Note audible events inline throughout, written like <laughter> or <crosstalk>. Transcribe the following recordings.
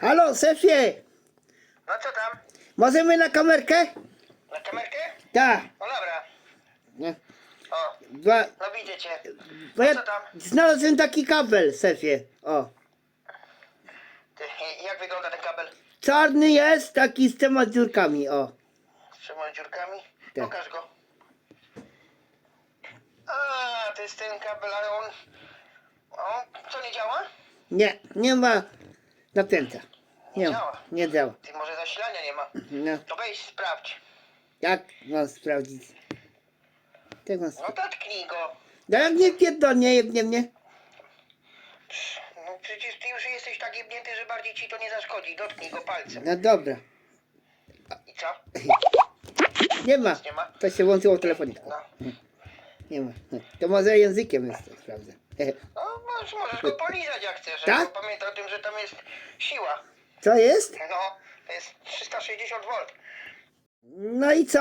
Halo, szefie, No co tam? możemy na kamerkę? Na kamerkę? Tak. No dobra. Nie. O, Dwa, no widzę cię. bo ja co tam? znalazłem taki kabel, szefie. O. Ty, jak wygląda ten kabel? Czarny jest, taki z tyma dziurkami, o. Z trzema dziurkami? Tak. Pokaż go. A, to jest ten kabel, ale on... On co, nie działa? Nie, nie ma napięcia. Nie, Nie działa. nie działa. Ty, może zasilania nie ma. No, To weź sprawdź. jak mam sprawdzić? Jak mam No sprawdzić? dotknij go. No jak nie pierdolnie, jebnie mnie. No przecież ty już jesteś tak jebnięty, że bardziej ci to nie zaszkodzi. Dotknij go palcem. No dobra. I co? <laughs> Nie ma. Nie ma? To się włączyło w telefonie. No. Nie ma. To może językiem jest to sprawdzę. No, możesz, możesz go polizać jak chcesz. Tak? Pamiętaj o tym, że tam jest siła. Co jest? No, to jest 360 V. No i co?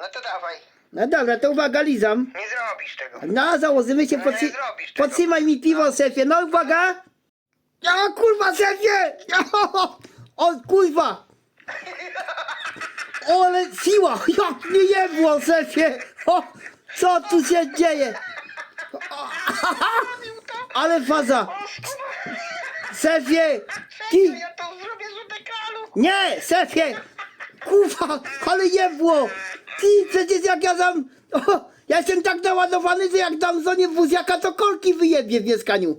No to dawaj. No dobra, to uwaga, lizam. Nie zrobisz tego. No, założymy się, No podsi- nie zrobisz tego. podtrzymaj mi piwo, szefie. No, uwaga! O kurwa, szefie! O kurwa! O, ale siła! Jak nie jebło, szefie! O, co tu się dzieje? Ale faza! Czekaj, Ty! ja to zrobię z dekalu. Nie, szefie! Kurwa, ale jebło! Ty, przecież jak ja dam... O, ja jestem tak naładowany, że jak dam zonie wózjaka, to kolki wyjebie w mieszkaniu.